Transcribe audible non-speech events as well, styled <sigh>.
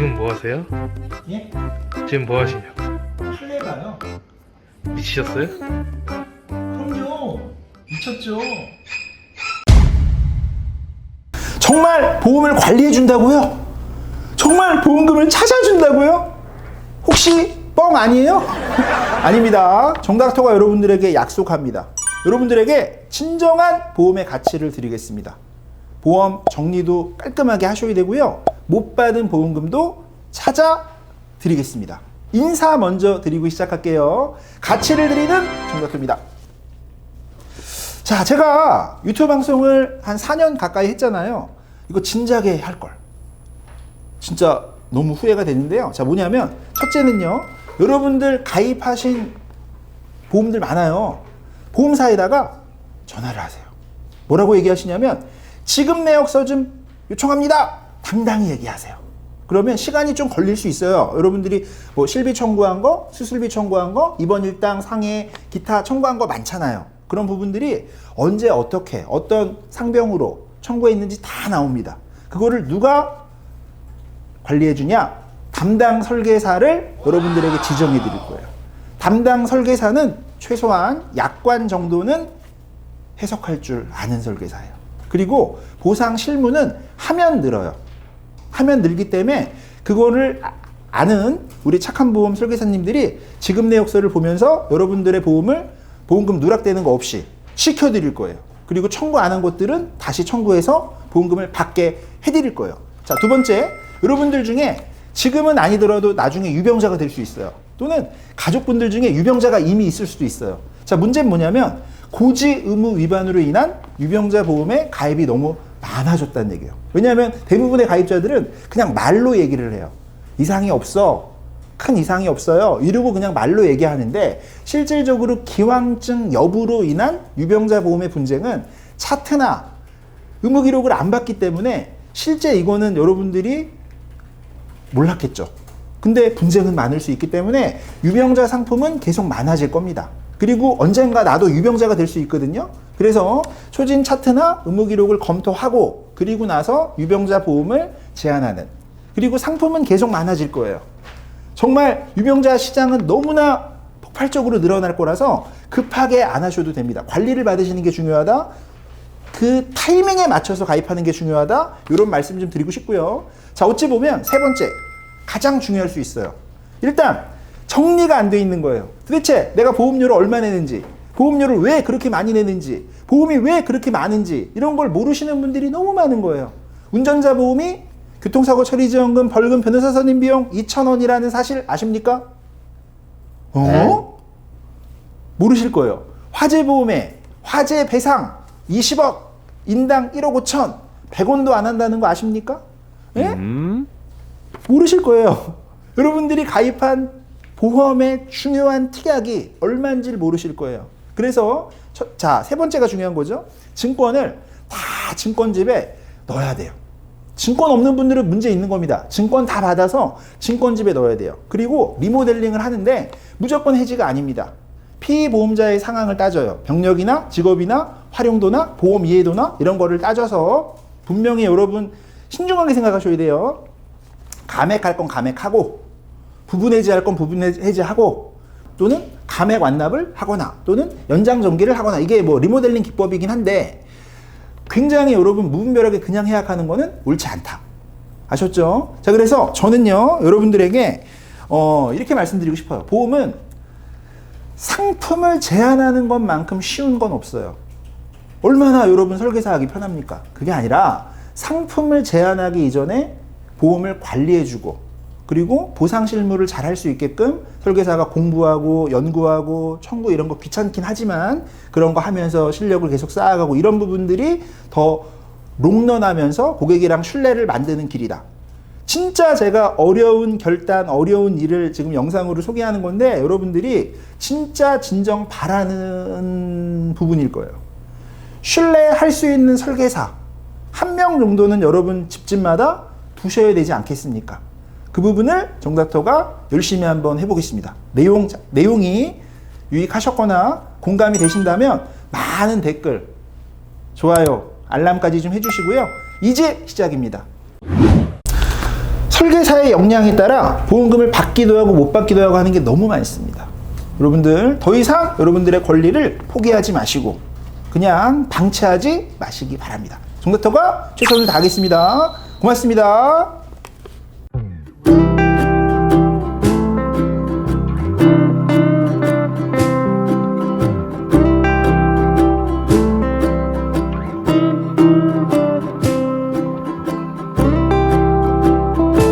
지금 뭐 하세요? 예? 지금 뭐 하시냐고? 할래가요? 미치셨어요? 그럼요. 미쳤죠. 정말 보험을 관리해 준다고요? 정말 보험금을 찾아준다고요? 혹시 뻥 아니에요? <laughs> 아닙니다. 정닥터가 여러분들에게 약속합니다. 여러분들에게 진정한 보험의 가치를 드리겠습니다. 보험 정리도 깔끔하게 하셔야 되고요. 못 받은 보험금도 찾아 드리겠습니다. 인사 먼저 드리고 시작할게요. 가치를 드리는 정닥터입니다. 자, 제가 유튜브 방송을 한 4년 가까이 했잖아요. 이거 진작에 할 걸. 진짜 너무 후회가 되는데요. 자, 뭐냐면 첫째는요. 여러분들 가입하신 보험들 많아요. 보험사에다가 전화를 하세요. 뭐라고 얘기하시냐면 지급 내역서 좀 요청합니다. 당당히 얘기하세요. 그러면 시간이 좀 걸릴 수 있어요. 여러분들이 뭐 실비 청구한 거, 수술비 청구한 거, 입원 일당 상해 기타 청구한 거 많잖아요. 그런 부분들이 언제 어떻게 어떤 상병으로 청구해 있는지 다 나옵니다. 그거를 누가 관리해 주냐? 담당 설계사를 여러분들에게 지정해 드릴 거예요. 담당 설계사는 최소한 약관 정도는 해석할 줄 아는 설계사예요. 그리고 보상 실무는 하면 늘어요. 하면 늘기 때문에 그거를 아- 아는 우리 착한 보험 설계사님들이 지급 내역서를 보면서 여러분들의 보험을 보험금 누락되는 거 없이 시켜드릴 거예요. 그리고 청구 안 한 것들은 다시 청구해서 보험금을 받게 해드릴 거예요. 자, 두 번째, 여러분들 중에 지금은 아니더라도 나중에 유병자가 될 수 있어요. 또는 가족분들 중에 유병자가 이미 있을 수도 있어요. 자, 문제는 뭐냐면 고지 의무 위반으로 인한 유병자 보험에 가입이 너무 많아졌다는 얘기예요. 왜냐하면 대부분의 가입자들은 그냥 말로 얘기를 해요. 이상이 없어. 큰 이상이 없어요. 이러고 그냥 말로 얘기하는데 실질적으로 기왕증 여부로 인한 유병자 보험의 분쟁은 차트나 의무 기록을 안 받기 때문에 실제 이거는 여러분들이 몰랐겠죠. 근데 분쟁은 많을 수 있기 때문에 유병자 상품은 계속 많아질 겁니다. 그리고 언젠가 나도 유병자가 될 수 있거든요. 그래서 초진 차트나 의무 기록을 검토하고 그리고 나서 유병자 보험을 제한하는 그리고 상품은 계속 많아질 거예요. 정말 유병자 시장은 너무나 폭발적으로 늘어날 거라서 급하게 안 하셔도 됩니다. 관리를 받으시는 게 중요하다. 그 타이밍에 맞춰서 가입하는 게 중요하다. 이런 말씀 좀 드리고 싶고요. 자, 어찌 보면 세 번째 가장 중요할 수 있어요. 일단 정리가 안 돼 있는 거예요. 도대체 내가 보험료를 얼마 내는지, 보험료를 왜 그렇게 많이 내는지, 보험이 왜 그렇게 많은지 이런 걸 모르시는 분들이 너무 많은 거예요. 운전자 보험이 교통사고 처리 지원금, 벌금, 변호사 선임 비용 2,000원이라는 사실 아십니까? 어? 모르실 거예요. 화재 보험에 화재 배상 20억, 인당 1억 5천, 100원도 안 한다는 거 아십니까? 예? 모르실 거예요. <laughs> 여러분들이 가입한 보험의 중요한 특약이 얼마인지를 모르실 거예요. 그래서 첫- 자, 세 번째가 중요한 거죠. 증권을 다 증권집에 넣어야 돼요. 증권 없는 분들은 문제 있는 겁니다. 증권 다 받아서 증권집에 넣어야 돼요. 그리고 리모델링을 하는데 무조건 해지가 아닙니다. 피보험자의 상황을 따져요. 병력이나 직업이나 활용도나 보험 이해도나 이런 거를 따져서 분명히 여러분 신중하게 생각하셔야 돼요. 감액할 건 감액하고 부분 해지할 건 부분 해지하고 또는 감액 완납을 하거나 또는 연장 정기를 하거나 이게 뭐 리모델링 기법이긴 한데 굉장히 여러분 무분별하게 그냥 해약하는 거는 옳지 않다. 아셨죠? 자 그래서 저는요 여러분들에게 어, 이렇게 말씀드리고 싶어요. 보험은 상품을 제한하는 것만큼 쉬운 건 없어요. 얼마나 여러분 설계사 하기 편합니까? 그게 아니라 상품을 제한하기 이전에 보험을 관리해주고 그리고 보상 실무를 잘 할 수 있게끔 설계사가 공부하고 연구하고 청구 이런 거 귀찮긴 하지만 그런 거 하면서 실력을 계속 쌓아가고 이런 부분들이 더 롱런하면서 고객이랑 신뢰를 만드는 길이다. 진짜 제가 어려운 결단, 어려운 일을 지금 영상으로 소개하는 건데 여러분들이 진짜 진정 바라는 부분일 거예요. 신뢰할 수 있는 설계사 한 명 정도는 여러분 집집마다 두셔야 되지 않겠습니까? 그 부분을 정닥터가 열심히 한번 해보겠습니다. 내용 내용이 유익하셨거나 공감이 되신다면 많은 댓글, 좋아요, 알람까지 좀 해주시고요. 이제 시작입니다. 설계사의 역량에 따라 보험금을 받기도 하고 못 받기도 하고 하는 게 너무 많습니다. 여러분들 더 이상 여러분들의 권리를 포기하지 마시고 그냥 방치하지 마시기 바랍니다. 정답터가 최선을 다하겠습니다. 고맙습니다.